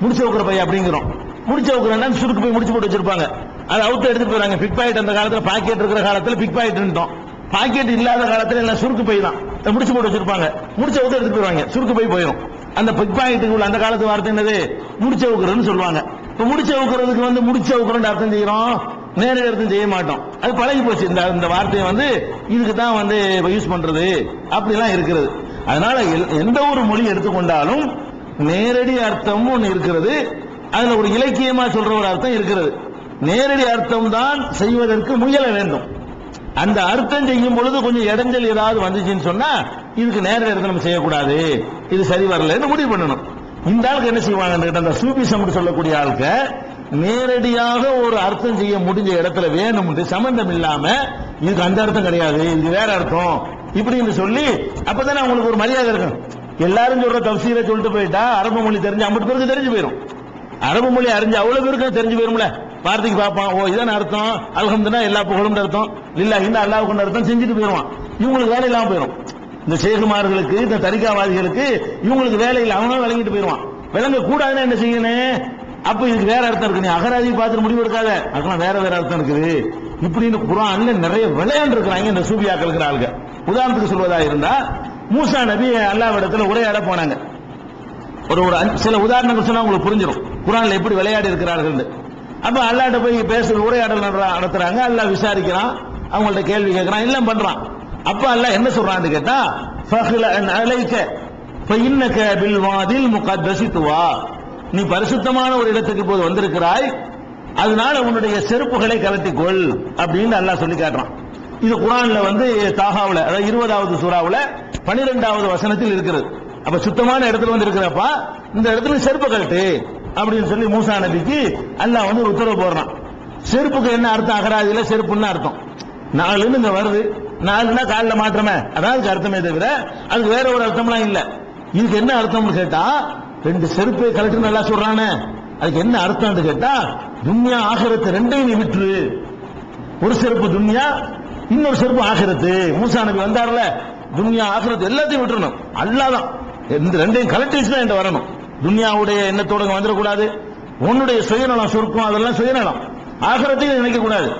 முடிச்சு வைக்கிற பை அப்படிங்கிறோம். முடிச்சு வைக்கிறோம்னா சுருக்கு போய் முடிச்சு போட்டு வச்சிருப்பாங்க. அதை அவுத்து எடுத்துட்டு போறாங்க பிக் பாக்கெட் அந்த காலத்துல பாக்கெட் இருக்கிற காலத்துல பிக் பாக்கெட் பாக்கெட் இல்லாத காலத்துல எல்லாம் சுருக்கு பை தான். முடிச்சு போட்டு வச்சிருப்பாங்க. முடிச்ச அவுத்து எடுத்து போயிருவாங்க சுருக்கு போய் போயிடும். அந்த பிக் பாக்கெட்டுக்கு உள்ள அந்த காலத்து வார்த்தை என்னது? முடிச்ச வைக்கிறதுன்னு சொல்லுவாங்க. இப்ப முடிச்ச வைக்கிறதுக்கு வந்து முடிச்ச வைக்கிறோம் அர்த்தம் செய்யறோம். நேரடி அர்த்தம் செய்ய மாட்டோம். அது பழகி போச்சு. இந்த இந்த வார்த்தையை வந்து இதுக்கு தான் வந்து யூஸ் பண்றது. அப்படிலாம் இருக்கிறது. அதனால எந்த ஒரு மொழி எடுத்துக்கொண்டாலும் நேரடி அர்த்தமும் ஒன்று இருக்கிறது. அதுல ஒரு இலக்கியமா சொல்ற ஒரு அர்த்தம் இருக்கிறது. நேரடி அர்த்தம் தான் செய்வதற்கு முயல வேண்டும். அந்த அர்த்தம் செய்யும் பொழுது கொஞ்சம் இடைஞ்சல் ஏதாவது வந்துச்சுன்னு சொன்னா இதுக்கு நேரடி அர்த்தம் நம்ம செய்யக்கூடாது. இது சரி வரலன்னு முடிவு பண்ணணும். இந்த ஆளுக்கு என்ன செய்வாங்கன்னு அந்த சூபிசம் சொல்லக்கூடிய ஆளுக்க நேரடியாக ஒரு அர்த்தம் செய்ய முடிஞ்ச இடத்துல வேணும் சம்பந்தம் இல்லாம இதுக்கு அந்த அர்த்தம் கிடையாது இது வேற அர்த்தம் இப்படின்னு சொல்லி அப்பதானே அவங்களுக்கு ஒரு மரியாதை இருக்கும் எல்லாரும் சொல்ற தப்சீரை சொல்லிட்டு போயிட்டா அரபு மொழி தெரிஞ்சு ஐம்பது பேருக்கு தெரிஞ்சு போயிடும் அரபு மொழி அறிஞ்சு அவ்வளவு பேருக்கு தெரிஞ்சு போயிரும்ல. வார்த்தைக்கு பார்ப்பான் ஓ இதான அர்த்தம் அல்ஹம்துனா எல்லா புகழும் அர்த்தம் இல்ல இந்த அல்லாஹ் கொண்ட அர்த்தம் செஞ்சுட்டு போயிடுவான் இவங்களுக்கு வேலை இல்லாம போயிடும் இந்த சேகுமார்களுக்கு இந்த தரிகாவாதிகளுக்கு இவங்களுக்கு வேலை இல்லை அவனும் விளங்கிட்டு போயிடுவான் விளங்க கூடாதுன்னா என்ன செய்யணும்? அப்ப இதுக்கு வேற அர்த்தம் இருக்கு. நீ அகராதி பார்த்துட்டு முடிவு எடுக்காத. அதுக்கெல்லாம் வேற வேற அர்த்தம் இருக்குது. இப்படின்னு குரான்ல நிறைய விளையாண்டு இருக்கிறாங்க இந்த சூபியாக்கள் இருக்கிற ஆளுங்க. உதாரணத்துக்கு சொல்வதா இருந்தா மூசா நபி அல்லாவிடத்துல உரையாட போனாங்க. ஒரு ஒரு அஞ்சு- சில உதாரணங்கள் சொன்னா உங்களுக்கு புரிஞ்சிடும் குரான்ல எப்படி விளையாடி இருக்கிறார்கள் அப்ப அல்லாட்ட போய் பேசுற உரையாடல் நடத்துறாங்க. அல்லா விசாரிக்கிறான். அவங்கள்ட்ட கேள்வி கேட்கறான் எல்லாம் பண்றான். அப்ப அல்லாஹ் என்ன சொல்றான்னு கேட்டா ஃபஹ்ல அன் அலைக்க பில் வாதில் முகத்தசி துவா. நீ பரிசுத்தமான ஒரு இடத்துக்கு இப்போது வந்திருக்கிறாய். அதனால உன்னுடைய செருப்புகளை கலட்டிக்கொள் அப்படின்னு அல்லாஹ் சொல்லி காட்டுறான். இது குரான்ல வந்து தாகாவில் அதாவது இருபதாவது சூறாவில் பனிரெண்டாவது வசனத்தில் இருக்கிறது. அப்ப சுத்தமான இடத்துல வந்து இருக்கிறப்பா இந்த இடத்துல செருப்பு கழட்டு அப்படின்னு சொல்லி மூசா நபிக்கு அல்லாஹ் வந்து ஒரு உத்தரவு போடுறான். செருப்புக்கு என்ன அர்த்தம்? அகராதியில செருப்புன்னு அர்த்தம். நாலுன்னு இங்க வருது. நாலுன்னா காலில் மாற்றமே. அதான் அதுக்கு அர்த்தமே தவிர அதுக்கு வேற ஒரு அர்த்தம்லாம் இல்ல. இதுக்கு என்ன அர்த்தம்னு கேட்டா ரெண்டு செருப்பை கலட்டு நல்லா சொல்றானே. அதுக்கு என்ன அர்த்தம்னு கேட்டா துன்யா ஆகிரத்து ரெண்டையும் நீ விட்டுரு. ஒரு செருப்பு துன்யா இன்னொரு செருப்பு ஆகிரத்து. மூசா நபி வந்தார்ல துன்யா ஆகிறது எல்லாத்தையும் விட்டுறணும். அல்லாதான். இந்த ரெண்டையும் கலெக்டிவ்ஸ் தான் என்கிட்ட வரணும். துன்யாவுடைய எண்ணத்தோட வந்துடக்கூடாது. உன்னுடைய சுயநலம் சுருக்கம் அதெல்லாம் சுயநலம். ஆகிறதையும் நினைக்க கூடாது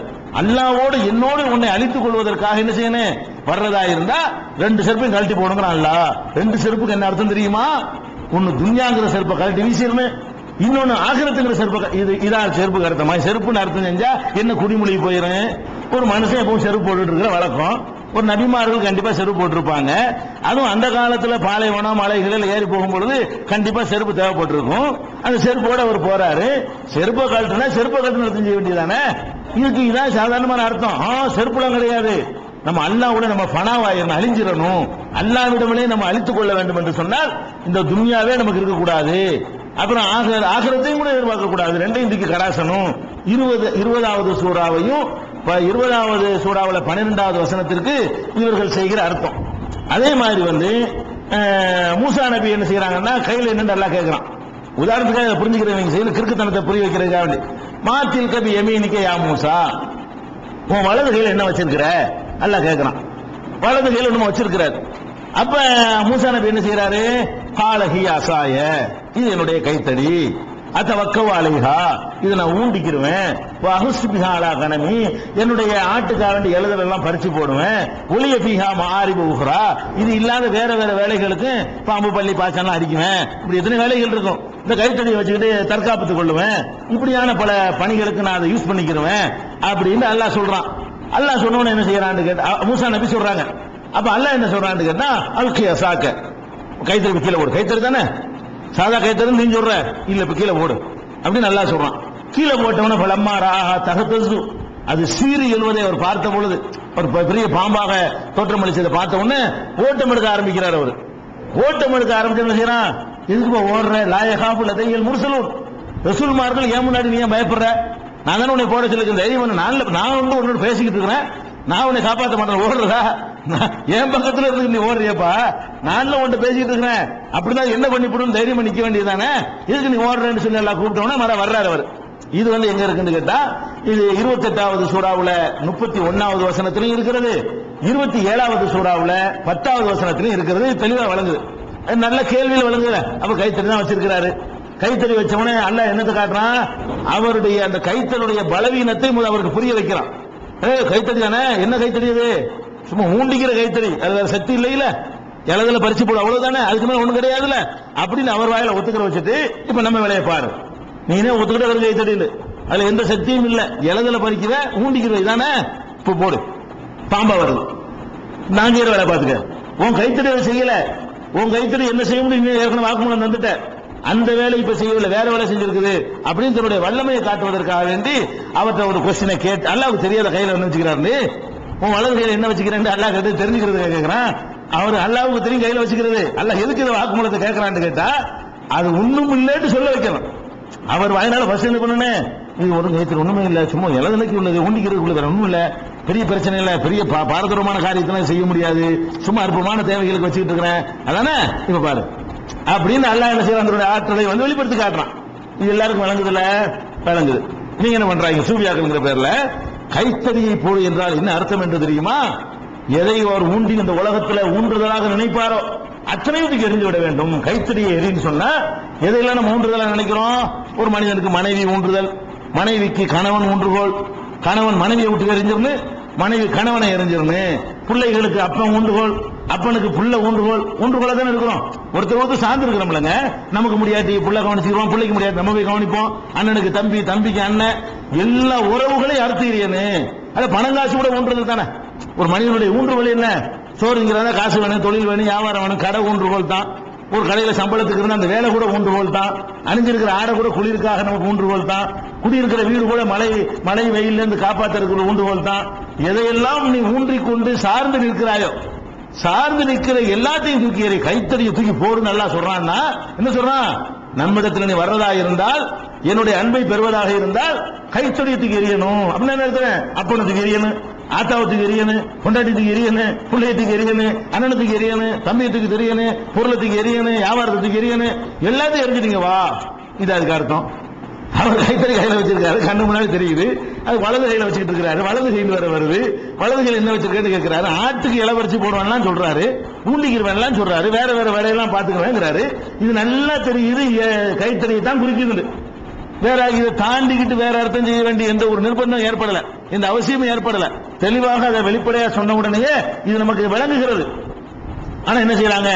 அல்லாவோடு என்னோடு உன்னை அழித்துக் கொள்வதற்காக என்ன செய்யணும்? வர்றதா இருந்தா ரெண்டு செருப்பையும் கழட்டி போடுங்கிறான் அல்லாஹ் ரெண்டு செருப்புக்கு என்ன அர்த்தம் தெரியுமா? ஒன்னு துன்யாங்கிற செருப்பை கழட்டி வீசிடணும் இன்னொன்னு ஆகிரத்துங்கிற செருப்பு இது இதான் செருப்பு அர்த்தமா? செருப்புன்னு அர்த்தம் செஞ்சா என்ன குடிமொழி போயிரும்? ஒரு மனுஷன் எப்பவும் செருப்பு போட்டுட்டு இருக்கிற வழக்கம். ஒரு நபிமார்கள் கண்டிப்பா செருப்பு போட்டிருப்பாங்க. அதுவும் அந்த காலத்துல பாலைவனம் மலைகளில் ஏறி போகும்பொழுது கண்டிப்பா செருப்பு தேவைப்பட்டிருக்கும். அந்த செருப்போட அவர் போறாரு. செருப்பை கழட்டுனா செருப்பை கழட்டு செஞ்ச செய்ய வேண்டியதானே இதுக்கு இதான் சாதாரணமான அர்த்தம். ஆ செருப்புலாம் கிடையாது. நம்ம அல்லாவோட நம்ம பணாவாயிரம் அழிஞ்சிடணும்? அல்லாவிடமே நம்ம அழித்துக் கொள்ள வேண்டும் என்று சொன்னால் இந்த துன்யாவே நமக்கு இருக்கக்கூடாது. அப்புறம் ஆகிற ஆகிறத்தையும் கூட எதிர்பார்க்க கூடாது ரெண்டையும் திக்கு கடாசனும் இருபது இருபதாவது சூறாவையும் இருபதாவது சூடாவில் பன்னிரெண்டாவது வசனத்திற்கு இவர்கள் செய்கிற அர்த்தம். அதே மாதிரி வந்து மூசா நபி என்ன செய்யறாங்கன்னா கையில் என்னன்னு நல்லா கேட்கிறான் உதாரணத்துக்காக இதை புரிஞ்சுக்கிறவங்க செய்யணும் கிறுக்குத்தனத்தை புரிய வைக்கிறதுக்காக. வேண்டி மாத்தில் கபி எமீனிக்கே யா மூசா? உன் வலது கையில் என்ன வச்சிருக்கிற? நல்லா கேட்கிறான் வலது கையில் நம்ம வச்சிருக்கிறார். அப்ப மூசா நபி என்ன செய்யறாரு காலகி அசாய. இது என்னுடைய கைத்தடி. அத்த வக்கவாலிஹா இதை நான் ஊண்டிக்கிருவேன். அகுஸ்பிஹாலா கனமி. என்னுடைய ஆட்டுக்காரன் எழுதலெல்லாம் பறிச்சு போடுவேன். ஒளிய பிஹா மாரிபு உஹ்ரா. இது இல்லாத வேற வேற வேலைகளுக்கு பாம்பு பள்ளி பாய்ச்சலாம் அடிக்குவேன். இப்படி எத்தனை வேலைகள் இருக்கும். இந்த கைத்தடியை வச்சுக்கிட்டு தற்காப்புத்து கொள்ளுவேன். இப்படியான பல பணிகளுக்கு நான் அதை யூஸ் பண்ணிக்கிருவேன். அப்படின்னு அல்லாஹ் சொல்றான். அல்லாஹ் சொன்னவன என்ன செய்யறான்னு கேட்டா அ- மூசா நபி சொல்றாங்க. அப்ப அல்லாஹ் என்ன சொல்றான்னு கேட்டா அல்கியா சாக்க கைத்தறி கீழே ஒரு கைத்தறி தானே? சாதா கைத்தறி நீ சொல்ற. இல்ல இப்ப கீழே போடு. அப்படின்னு நல்லா சொல்றான். கீழே போட்டவன பலம்மா ராஹா தகத்தசு அது சீறி எழுவதை அவர் பார்த்த பொழுது ஒரு பெரிய பாம்பாக தோற்றமளிச்சதை பார்த்த உடனே ஓட்டம் எடுக்க ஆரம்பிக்கிறார் அவர். ஓட்டம் எடுக்க ஆரம்பிச்சு என்ன செய்யறான்? எதுக்கு ஓடுற? லாயகாப்பு லதைகள் முரசலூர். ரசூல்மார்கள் ஏன் முன்னாடி நீ ஏன் பயப்படுற? நான் தானே உன்னை போட சொல்லிருக்கேன் தைரியம் நான் நான் வந்து உன்னோட பேசிக்கிட்டு இருக்கிறேன். நான் உன்னை காப்பாற்ற மாட்டேன் ஓடுறதா? நான் என் பக்கத்துல இருந்து நீ ஓடுறியப்பா. நான் உன்கிட்ட பேசிட்டு இருக்கிறேன். அப்படிதான் என்ன பண்ணி போடும் தைரியம் நிக்க வேண்டியதானே இதுக்கு நீ ஓடுறேன்னு சொல்லி எல்லாம் கூப்பிட்டோம்னா மர வர்றாரு அவர். இது வந்து எங்க இருக்குன்னு கேட்டா இது இருபத்தெட்டாவது சூறாவுல முப்பத்தி ஒன்னாவது வசனத்திலும் இருக்கிறது. இருபத்தி ஏழாவது சூறாவுல பத்தாவது வசனத்திலும் இருக்கிறது. தெளிவா வழங்குது நல்ல கேள்வியில் வழங்குது அப்ப கைத்தறி தான் வச்சிருக்கிறாரு. கைத்தறி வச்சவனே அல்ல என்னத்தை காட்டுறான்? அவருடைய அந்த கைத்தறியுடைய பலவீனத்தை அவருக்கு புரிய வைக்கிறான். ஏ கைத்தறி தானே? என்ன கைத்தறி அது சும்மா ஊண்டிக்கிற கைத்தறி அது வேற சக்தி இல்லையில. இலதுல பறிச்சு போடும் அவ்வளவுதானே? அதுக்கு மேல ஒண்ணும் கிடையாதுல அப்படின்னு அவர் வாயில ஒத்துக்கிற வச்சுட்டு இப்ப நம்ம வேலையை பாரு. நீனே ஒத்துக்கிட்ட ஒரு கைத்தறி இல்ல அதுல எந்த சக்தியும் இல்ல. இலதுல பறிக்கிற ஊண்டிக்கிற இதானே? இப்ப போடு. பாம்பா வருது. நாங்க வேலை பாத்துக்க உன் கைத்தறி அதை செய்யல. உன் கைத்தறி என்ன செய்ய முடியும்? ஏற்கனவே வாக்குமூலம் தந்துட்ட. அந்த வேலை இப்ப செய்யவில்லை வேற வேலை செஞ்சிருக்குது அப்படின்னு தன்னுடைய வல்லமையை காட்டுவதற்காக வேண்டி அவர்கிட்ட ஒரு கொஸ்டினை கேட்டு அல்லாவுக்கு தெரியாத கையில என்ன வச்சுக்கிறாரு உன் வலது கையில என்ன வச்சுக்கிறேன் அல்லாஹ் கேட்டு தெரிஞ்சுக்கிறது கேட்கிறான் அவர் அல்லாவுக்கு தெரியும் கையில வச்சுக்கிறது. அல்லாஹ் எதுக்கு இதை வாக்குமூலத்தை கேட்கிறான்னு கேட்டா அது ஒண்ணும் இல்லைன்னு சொல்ல வைக்கணும். அவர் வாயினால ஃபர்ஸ்ட் என்ன பண்ணுனே இது ஒரு நேற்று ஒண்ணுமே இல்ல. சும்மா இலதலைக்கு உள்ளது ஊண்டிக்கிறது உள்ளது ஒண்ணும் இல்ல. பெரிய பிரச்சனை இல்ல. பெரிய பா- பாரதூரமான காரியத்தெல்லாம் செய்ய முடியாது. சும்மா அற்பமான தேவைகளுக்கு வச்சுக்கிட்டு இருக்கிறேன். அதானே? இப்ப பாரு. அப்படின்னு அல்லாஹ் என்ன செய்யறான்? அதனுடைய ஆற்றலை வந்து வெளிப்படுத்தி காட்டுறான். இது எல்லாருக்கும் வழங்குதுல விளங்குது. நீங்க என்ன பண்றாங்க? சூபியாக்கள்ங்கிற பேர்ல கைத்தறியை போடு என்றால் என்ன அர்த்தம் என்று தெரியுமா? எதை அவர் ஊண்டி இந்த உலகத்துல ஊன்றுதலாக நினைப்பாரோ? அத்தனையும் இதுக்கு எரிந்து விட வேண்டும். கைத்தறியை எரின்னு சொன்னா எதையெல்லாம் நம்ம ஊன்றுதலாக நினைக்கிறோம்? ஒரு மனிதனுக்கு மனைவி ஊன்றுதல் மனைவிக்கு கணவன் ஊன்றுகோல் கணவன் மனைவியை விட்டு எரிஞ்சிருந்து மனைவி கணவனை எரிஞ்சிருன்னு பிள்ளைகளுக்கு அப்பன் ஊன்றுகோல் அப்பனுக்கு புள்ள ஊன்றுகோல் ஊன்றுகோல தானே இருக்கிறோம். ஒருத்தர் ஒருத்தர் சார்ந்து இருக்கிறோம்லங்க. நமக்கு முடியாது புள்ள கவனிச்சுக்கிறோம் பிள்ளைக்கு முடியாது நம்ம போய் கவனிப்போம். அண்ணனுக்கு தம்பி தம்பிக்கு அண்ணன் எல்லா உறவுகளையும் அறுத்துகிறேன்னு அது பணம் காசு கூட ஊன்றுதல் தானே. ஒரு மனிதனுடைய ஊன்றுகோல் என்ன? சோறுங்கிறதா காசு வேணும் தொழில் வேணும் வியாபாரம் வேணும் கடை ஊன்றுகோல் தான். ஒரு கடையில சம்பளத்துக்கு இருந்தா அந்த வேலை கூட ஊன்றுகோல் தான். அணிஞ்சிருக்கிற ஆடை கூட குளிருக்காக நமக்கு ஊன்றுகோல் தான். குடியிருக்கிற வீடு கூட மழை மழை வெயில்ல இருந்து காப்பாத்துறதுக்கு ஊன்றுகோல் தான். எதையெல்லாம் நீ ஊன்றிக்கொண்டு சார்ந்து நிற்கிறாயோ சார்ந்து நிற்கிற எல்லாத்தையும் தூக்கி எறி கைத்தறியை தூக்கி போடு நல்லா சொல்றான்னா என்ன சொல்றான்? நம்மிடத்தில் நீ வர்றதா இருந்தால் என்னுடைய அன்பை பெறுவதாக இருந்தால் கைத்தறியை தூக்கி எறியணும். அப்படின்னு என்ன இருக்கிறேன் அப்பனுக்கு எரியணும் ஆத்தாவத்துக்கு எரியணும் கொண்டாட்டத்துக்கு எரியணும் பிள்ளையத்துக்கு எரியணும் அண்ணனத்துக்கு எரியணும் தம்பியத்துக்கு தெரியணும் பொருளத்துக்கு எரியணும் வியாபாரத்துக்கு எரியணும் எல்லாத்தையும் எரிஞ்சிட்டீங்க வா. இது அதுக்கு அர்த்தம். அவர் கைத்தறி கையில வச்சிருக்காரு. கண்ணு முன்னாடி தெரியுது. அது வலது கையில வச்சுக்கிட்டு இருக்காரு வலது கையில் வர வருது. வலது கையில் என்ன வச்சிருக்காரு கேட்கிறாரு. ஆட்டுக்கு இளவரிசி போடுவான்லாம் சொல்றாரு. ஊண்டிக்கிறவன்லாம் சொல்றாரு. வேற வேற வேலையெல்லாம் பாத்துக்கிறேங்கிறாரு இது நல்லா தெரியுது. கைத்தறியை தான் குறிக்குது. வேற இதை தாண்டிக்கிட்டு வேற அர்த்தம் செய்ய வேண்டிய எந்த ஒரு நிர்பந்தம் ஏற்படல. எந்த அவசியமும் ஏற்படல. தெளிவாக அதை வெளிப்படையா சொன்ன உடனேயே இது நமக்கு விளங்குகிறது. ஆனா என்ன செய்யறாங்க?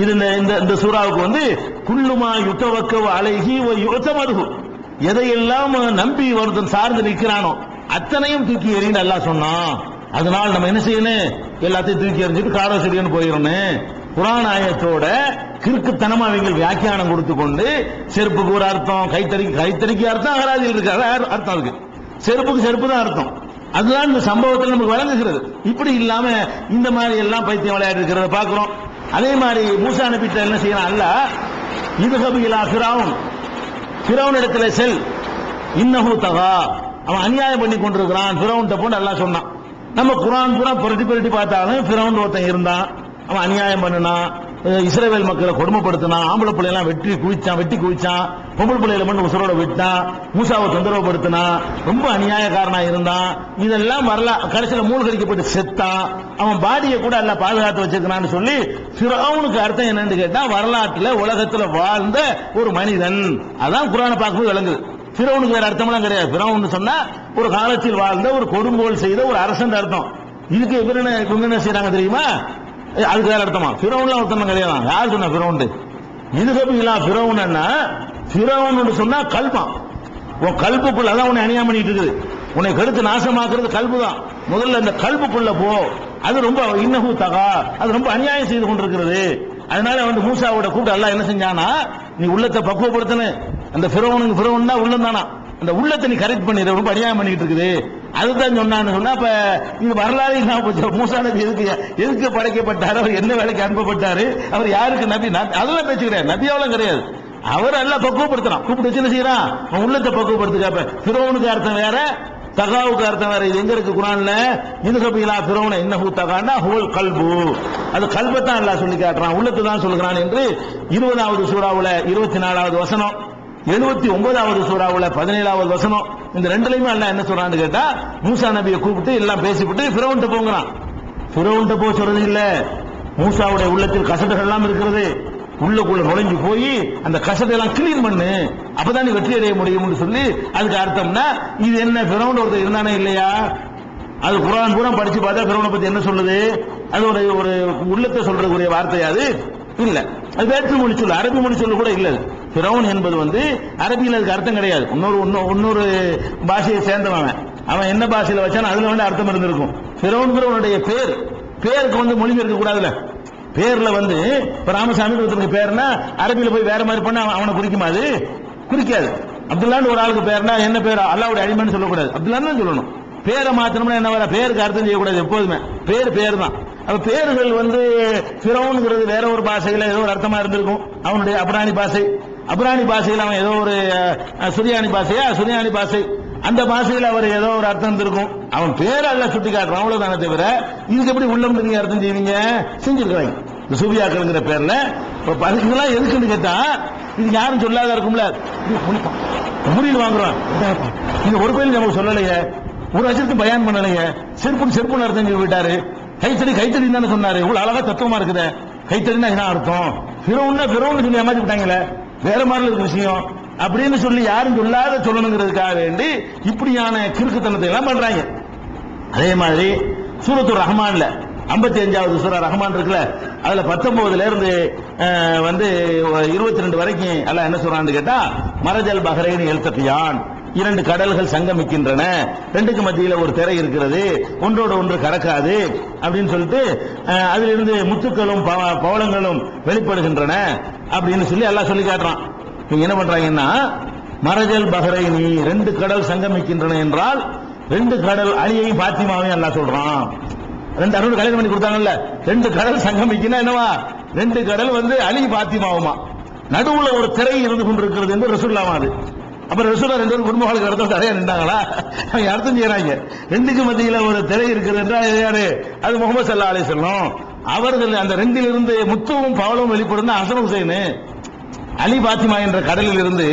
இது இந்த இந்த இந்த சூறாவுக்கு வந்து குள்ளுமா யுத்தவக்க அலைகி இருக்கும் எதையெல்லாம் நம்பி ஒருத்தன் சார்ந்து நிற்கிறானோ அத்தனையும் தூக்கி எறின்னு அல்லாஹ் சொன்னான். அதனால் நம்ம என்ன செய்யணும்? எல்லாத்தையும் தூக்கி எறிஞ்சிட்டு காரோ போயிடணும். புராணாயத்தோட கிறுக்குத்தனமா அவங்க வியாக்கியானம் கொடுத்து கொண்டு செருப்புக்கு ஒரு அர்த்தம் கைத்தறிக்கு கைத்தறிக்கு அர்த்தம் அகராதியில் இருக்கு அர்த்தம் இருக்கு. செருப்புக்கு செருப்பு தான் அர்த்தம். அதுதான் இந்த சம்பவத்தில் நமக்கு வழங்குகிறது இப்படி இல்லாம இந்த மாதிரி எல்லாம் பைத்தியம் விளையாடி இருக்கிறத பாக்குறோம் அதே மாதிரி மூசா நபிட்ட என்ன செய்யலாம் அல்ல இது கபிலா பிராவுன் செல். இன்னஹு தகா. அவன் அநியாயம் பண்ணி கொண்டிருக்கிறான். பிறவன் தப்பு எல்லாம் சொன்னான். நம்ம குரான் பூரா புரட்டி புரட்டி பார்த்தாலும் பிறவன் ஒருத்தன் இருந்தான். அவன் அநியாயம் பண்ணினான். இஸ்ரேவேல் மக்களை கொடுமைப்படுத்தினான். ஆம்பளை பிள்ளையெல்லாம் வெட்டி குவிச்சான் வெட்டி குவிச்சான். பொம்பளை பிள்ளைகளை மட்டும் உசுரோட விட்டான். மூசாவை தொந்தரவுப்படுத்தினான் ரொம்ப அநியாயக்காரனா இருந்தான். இதெல்லாம் வரல. கடைசியில் மூழ்கடிக்கப்பட்டு செத்தான். அவன் பாடியை கூட எல்லாம் பாதுகாத்து வச்சிருக்கிறான்னு சொல்லி ஃபிரௌனுக்கு அர்த்தம் என்னன்னு கேட்டா வரலாற்றுல உலகத்துல வாழ்ந்த ஒரு மனிதன். அதான் குரானை பார்க்கும்போது விளங்குது. ஃபிரௌனுக்கு வேற அர்த்தம்லாம் கிடையாது. ஃபிரௌன் சொன்னா ஒரு காலத்தில் வாழ்ந்த ஒரு கொடுங்கோல் செய்த ஒரு அரசன் அர்த்தம். இதுக்கு இவர் என்ன இவங்க என்ன செய்யறாங்க தெரியுமா? அதுக்கு வேற அர்த்தமா? ஃபிரௌன்லாம் ஒருத்தன் கிடையாது யார் சொன்ன பிறவுண்டு இது கபிலா ஃபிரௌன்னா ஃபிரௌன் சொன்னா கல்பம் உன் கல்புக்குள்ள அதான் உன்னை அநியாயம் பண்ணிட்டு இருக்குது. உன்னை கெடுத்து நாசமாக்குறது கல்பு தான் முதல்ல இந்த கல்புக்குள்ள போ. அது ரொம்ப இன்னகு தகா. அது ரொம்ப அநியாயம் செய்து கொண்டிருக்கிறது. அதனால வந்து மூசாவோட கூட்டம் எல்லாம் என்ன செஞ்சானா நீ உள்ளத்தை பக்குவப்படுத்தணும். அந்த பிறவனுக்கு பிறவன் தான் உள்ளம் தானா? அந்த உள்ளத்தை நீ கரெக்ட் பண்ணிடு. ரொம்ப அநியாயம் பண்ணிட்டு இருக்குது. அதுதான் சொன்னான்னு சொன்னா அப்ப இங்க வரலாறு இல்லாம போச்சு. மூசா நபி எதுக்கு எதுக்கு படைக்கப்பட்டார்? அவர் என்ன வேலைக்கு அனுப்பப்பட்டாரு? அவர் யாருக்கு நபி? அதெல்லாம் பேச்சு கிடையாது நபியாவெல்லாம் கிடையாது. அவர் எல்லாம் பக்குவப்படுத்துறான். கூப்பிட்டு வச்சு என்ன செய்யறான்? அவன் உள்ளத்தை பக்குவப்படுத்துக்காப்ப அப்ப அர்த்தம் வேற தகாவுக்கு அர்த்தம் வேற. இது எங்க இருக்கு குரான்ல? இது கபிலா என்ன இன்னஹு தகான்னா ஹுவல் கல்பு. அது கல்பத்தான் எல்லாம் சொல்லி காட்டுறான். உள்ளத்தை தான் சொல்லுகிறான் என்று இருபதாவது சூறாவுல இருபத்தி நாலாவது வசனம். எழுபத்தி ஒன்பதாவது சூறாவில் பதினேழாவது வசனம். இந்த ரெண்டுலையுமே அல்ல என்ன சொல்றான்னு கேட்டா மூசா நபியை கூப்பிட்டு எல்லாம் பேசிவிட்டு ஃபிரௌன்ட்ட போங்கிறான். ஃபிரௌன்ட்ட போக சொல்றது இல்ல. மூசாவுடைய உள்ளத்தில் கசடுகள் எல்லாம் இருக்கிறது. உள்ளக்குள்ள நுழைஞ்சு போய் அந்த கசடையெல்லாம் கிளீன் பண்ணு. அப்பதான் நீ வெற்றி அடைய முடியும்னு சொல்லி அதுக்கு அர்த்தம்னா இது என்ன பிரவுண்ட் ஒருத்தர் இருந்தானே இல்லையா? அது குரான் பூரா படிச்சு பார்த்தா பிறவனை பத்தி என்ன சொல்லுது? அது ஒரு உள்ளத்தை சொல்றதுக்குரிய வார்த்தை அது. இல்ல. அது வேற்று மொழி சொல்லு அரபி மொழி சொல்லு கூட இல்லை பிரவுன் என்பது வந்து அரபியில் அதுக்கு அர்த்தம் கிடையாது. இன்னொரு இன்னொரு- இன்னொரு பாஷையை சேர்ந்தவன் அவன். என்ன பாஷையில் வச்சானோ அதில் வந்து அர்த்தம் இருந்திருக்கும். ஃபிரௌன்கிறவனுடைய பேர். பேருக்கு வந்து மொழி இருக்கக்கூடாதுல்ல பேர்ல வந்து இப்போ ராமசாமி ஒருத்தருக்கு பேர்னா அரபியில் போய் வேற மாதிரி பண்ண அவனை குறிக்குமா அது? குறிக்காது. அப்துல்லான்னு ஒரு ஆளுக்கு பேர்னா என்ன பேர்? அல்லாவுடைய அடிமைன்னு சொல்லக்கூடாது. அப்துல்லான்னு தான் சொல்லணும். பேரை மாத்தணும்னா என்ன வர பேருக்கு அர்த்தம் செய்யக்கூடாது எப்போதுமே. பேர் பேர் தான் அப்ப பேர்கள் வந்து பிறவுங்கிறது வேற ஒரு பாஷையில ஏதோ ஒரு அர்த்தமா இருந்திருக்கும். அவனுடைய அப்ராணி பாஷை. அபராணி பாஷையில் அவன் ஏதோ ஒரு சுரியானி பாஷையா சுரியானி பாஷை? அந்த பாஷையில் அவர் ஏதோ ஒரு அர்த்தம் இருக்கும் அவன் பேர் அல்ல சுட்டி காட்டுறான் அவ்வளவுதானே தவிர இதுக்கு எப்படி உள்ளம் நீங்க அர்த்தம் செய்வீங்க? செஞ்சிருக்கிறாங்க இந்த சூபியாக்கள்ங்கிற பேர்ல. இப்ப பாரு, எதுக்குன்னு கேட்டா இது யாரும் சொல்லாத இருக்கும்ல? இது வாங்குறான். முறியில் வாங்குறோம் ஒரு பேர் நமக்கு சொல்லலையே. ஒரு வருஷத்துக்கு பயன் பண்ணலையே. செருப்புன்னு செருப்புன்னு அர்த்தம் சொல்லி விட்டாரு. கைத்தறி கைத்தறி தானே சொன்னாரு. இவ்வளவு அழகா தத்துவமா இருக்குது. கைத்தறினா என்ன அர்த்தம்? பிறவுன்னா பிறவுன்னு சொல்லி ஏமாத்தி விட்டாங்களே வேற மாதிரி இருக்கு விஷயம் அப்படின்னு சொல்லி யாரும் சொல்லாத சொல்லணுங்கிறதுக்காக வேண்டி இப்படியான கிறுக்குத்தனத்தை எல்லாம் பண்றாங்க. அதே மாதிரி சூரத்து ரஹ்மான்ல 55 அஞ்சாவது சூரா ரஹ்மான் இருக்குல்ல அதுல 19 இருந்து வந்து இருபத்தி ரெண்டு வரைக்கும் எல்லாம் என்ன சொல்றான்னு கேட்டா மரஜல் பஹ்ரைன் எழுத்தப்பியான். இரண்டு கடல்கள் சங்கமிக்கின்றன. ரெண்டுக்கு மத்தியில் ஒரு திரை இருக்கிறது. ஒன்றோடு ஒன்று கடக்காது அப்படின்னு சொல்லிட்டு அதிலிருந்து முத்துக்களும் பவ- பவளங்களும் வெளிப்படுகின்றன அப்படின்னு சொல்லி எல்லாம் சொல்லி காட்டுறான். நீங்க என்ன பண்றாங்கன்னா மரஜல் பஹரைனி ரெண்டு கடல் சங்கமிக்கின்றன என்றால் ரெண்டு கடல் அலியையும் பாத்திமாவையும் எல்லாம் சொல்றான். ரெண்டு அருள் கல்யாணம் பண்ணி கொடுத்தாங்கல்ல ரெண்டு கடல் சங்கமிக்குன்னா என்னவா? ரெண்டு கடல் வந்து அலி பாத்திமாவுமா. நடுவுல ஒரு திரை இருந்து கொண்டிருக்கிறது என்று ரசூல்லாமா அது அப்ப ரசூலா ரெண்டு பேரும் குடும்பங்களுக்கு அர்த்தம் தரையா நின்றாங்களா? அவங்க அர்த்தம் செய்யறாங்க. ரெண்டுக்கு மத்தியில ஒரு திரை இருக்கிறது என்றால் அது யாரு? அது முகமது சல்லா அலி சொல்லும் அவர்கள் அந்த ரெண்டிலிருந்து முத்துவும் பவலும் வெளிப்படுனா ஹசன் ஹுசைனு. அலி பாத்திமா என்ற கடலில் இருந்து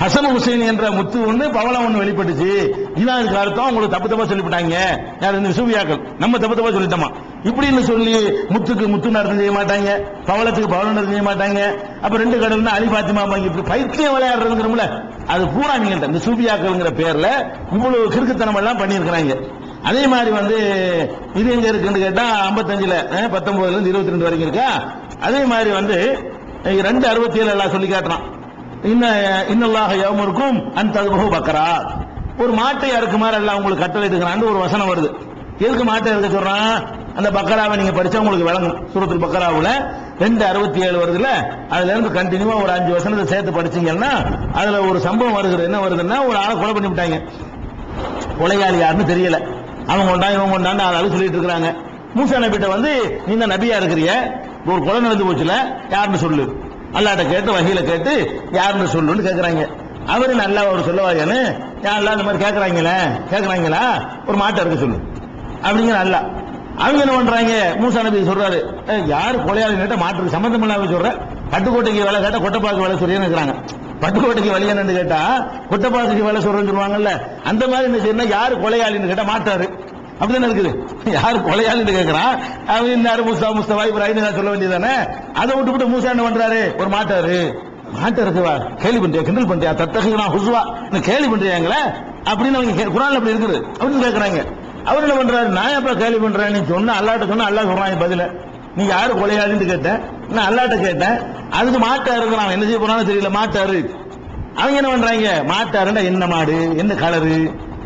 ஹசன் ஹுசைன் என்ற முத்து ஒண்ணு பவளம் ஒண்ணு வெளிப்பட்டுச்சு. இதான் இதுக்கு அர்த்தம் உங்களுக்கு தப்பு தப்பா சொல்லிவிட்டாங்க. யார் இந்த சூவியாக்கள் நம்ம தப்பு தப்பா சொல்லிட்டோமா? இப்படின்னு சொல்லி முத்துக்கு முத்து நடத்தம் செய்ய மாட்டாங்க பவளத்துக்கு பவளம் நடத்தம் செய்ய மாட்டாங்க. அப்ப ரெண்டு கடல்னா அலி பாத்திமா வாங்கி இப்படி பைத்தியம் விளையாடுறதுங்கிறோம்ல அது பூரா நீங்க இந்த சூபியாக்கள்ங்கிற பேர்ல இவ்வளவு கிறுக்குத்தனம் எல்லாம் பண்ணியிருக்கிறாங்க. அதே மாதிரி வந்து இது எங்க இருக்குன்னு கேட்டா ஐம்பத்தஞ்சுல பத்தொன்பதுல இருந்து இருபத்தி ரெண்டு வரைக்கும் இருக்கா? அதே மாதிரி வந்து ரெண்டு அறுபத்தி ஏழு எல்லாம் சொல்லி காட்டுறான். இன்ன இன்னல்லாக யவமுருக்கும் அந்த ததுபகு பக்கரா ஒரு மாட்டை அறுக்குமாறு எல்லாம் உங்களுக்கு கட்டளை எடுக்கிறான்னு ஒரு வசனம் வருது. எதுக்கு மாட்டை இருக்க சொல்றான்? அந்த பக்கராவை நீங்க படிச்சா உங்களுக்கு விளங்கும். சூரத்துல் பக்கராவுல ரெண்டு அறுபத்தி ஏழு வருதுல அதுல இருந்து கண்டினியூவா ஒரு அஞ்சு வசனத்தை சேர்த்து படிச்சீங்கன்னா அதுல ஒரு சம்பவம் வருகிறது. என்ன வருதுன்னா ஒரு ஆளை கொலை பண்ணி விட்டாங்க. கொலையாளி யாருன்னு தெரியல. அவங்க கொண்டா இவங்க கொண்டான்னு ஆளாளு சொல்லிட்டு இருக்காங்க மூசா நபிட்ட வந்து நீ தான் நபியா இருக்கிறிய? ஒரு கொலை நடந்து போச்சுல யாருன்னு சொல்லு. அல்லாட்ட கேட்டு வகையில கேட்டு யாருன்னு சொல்லுன்னு கேக்குறாங்க. அவரு நல்லா ஒரு சொல்லுவாங்கன்னு யாரெல்லாம் இந்த மாதிரி கேட்கறாங்களே கேட்கறாங்களா ஒரு மாட்டை இருக்க சொல்லு. அப்படிங்கிற நல்லா. அவங்க என்ன பண்றாங்க? மூசா நபி சொல்றாரு யார் கொலையாளி கேட்ட மாற்று சம்பந்தம் இல்லாம சொல்ற? பட்டுக்கோட்டைக்கு வேலை கேட்டா கொட்டப்பாக்கு வேலை சொல்றேன்னு இருக்கிறாங்க. பட்டுக்கோட்டைக்கு வழி என்னன்னு கேட்டா கொட்டப்பாக்கு வேலை சொல்றேன்னு சொல்லுவாங்கல்ல அந்த மாதிரி என்ன செய்யணும் யாரு கொலையாளின்னு கேட்டா மாட்டாரு அப்படிதானே இருக்குது. யார் கொலையாளின்னு கேட்கறான் அவன் இன்னாரு முஸ்தா முஸ்தபா இப்ராஹிம் ஏதாவது சொல்ல வேண்டியதானே அதை விட்டு விட்டு மூசா என்ன பண்றாரு? ஒரு மாட்டாரு மாட்டு இருக்குவா கேள்வி பண்றியா? கிண்டல் பண்றியா? தத்தகு நான் ஹுசுவா இந்த கேள்வி பண்றியாங்களே அப்படின்னு அவங்க கே- அப்படி இருக்குது. அப்படின்னு கேட்கறாங்க அவர் என்ன பண்றாரு. நான் எப்ப கேள்வி பண்றேன் நீ சொன்ன அல்லாட்ட சொன்ன அல்லா சொல்றான் பதில. நீ யாரு கொலையாளின்னு கேட்டேன் நான் அல்லாட்ட கேட்டேன். அதுக்கு மாட்டாரு இருக்கிறான் என்ன செய்ய போறான்னு தெரியல மாட்டாரு. அவங்க என்ன பண்றாங்க? மாட்டாருன்னா என்ன மாடு என்ன கலரு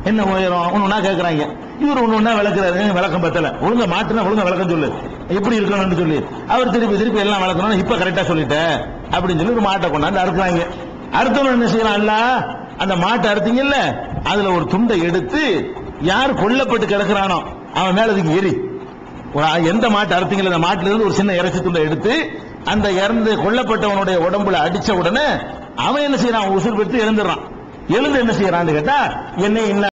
என்ன உயரம் ஒன்று ஒன்றா கேட்குறாங்க இவர் ஒண்ணு ஒன்றா விளக்குறாரு. விளக்கம் பத்தல? ஒழுங்கா மாட்டுனா ஒழுங்க விளக்கம் சொல்லு. எப்படி இருக்கணும்னு சொல்லி. அவர் திருப்பி திருப்பி எல்லாம் விளக்கணும் இப்ப கரெக்டா சொல்லிட்டேன் அப்படின்னு சொல்லி ஒரு மாட்டை கொண்டாந்து அறுக்குறாங்க. அறுத்தவன் என்ன செய்யலாம் அல்ல அந்த மாட்டை அறுத்தீங்கல்ல அதுல ஒரு துண்டை எடுத்து யார் கொல்லப்பட்டு கிடக்குறானோ அவன் மேல அதுக்கு எரி எந்த மாட்டை அறுத்தீங்களோ அந்த மாட்டுல இருந்து ஒரு சின்ன இறைச்சி துண்டை எடுத்து அந்த இறந்து கொல்லப்பட்டவனுடைய உடம்புல அடிச்ச உடனே அவன் என்ன செய்யறான்? உசுர் பெற்று எழுந்துடுறான். எழுந்து என்ன செய்யறான்னு கேட்டா என்னை இன்ன